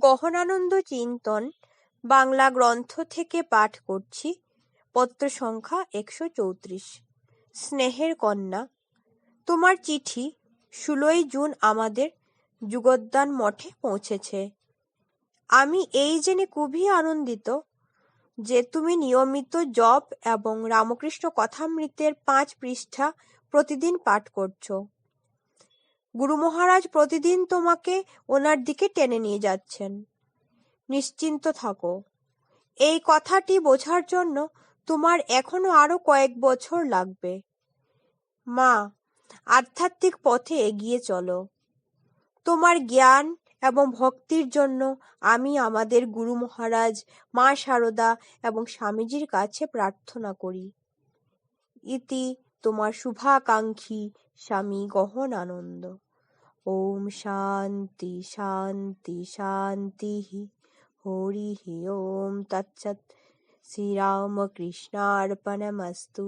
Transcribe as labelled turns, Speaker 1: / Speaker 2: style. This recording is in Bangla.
Speaker 1: গহনানন্দ চিন্তন, বাংলা গ্রন্থ থেকে পাঠ করছি, পত্র সংখ্যা একশো চৌত্রিশ। স্নেহের কন্যা, তোমার চিঠি ষোলোই জুন আমাদের যুগোদ্যান মঠে পৌঁছেছে। আমি এই জেনে খুবই আনন্দিত যে তুমি নিয়মিত জপ এবং রামকৃষ্ণ কথামৃতের পাঁচ পৃষ্ঠা প্রতিদিন পাঠ করছ। গুরু মহারাজ প্রতিদিন তোমাকে ওনার দিকে টেনে নিয়ে যাচ্ছেন। নিশ্চিন্ত থাকো। এই কথাটি বোঝার জন্য তোমার এখনও আরও কয়েক বছর লাগবে। মা, আধ্যাত্মিক পথে এগিয়ে চলো। তোমার জ্ঞান এবং ভক্তির জন্য আমি আমাদের গুরু মহারাজ, মা শারদা এবং স্বামীজির কাছে প্রার্থনা করি। ইতি তোমার শুভাকাঙ্ক্ষী স্বামী গহন আনন্দ ওম শান্তি শান্তি শান্তি হরি ওম তৎসৎ। শ্রীরামকৃষ্ণার্পণমস্তু।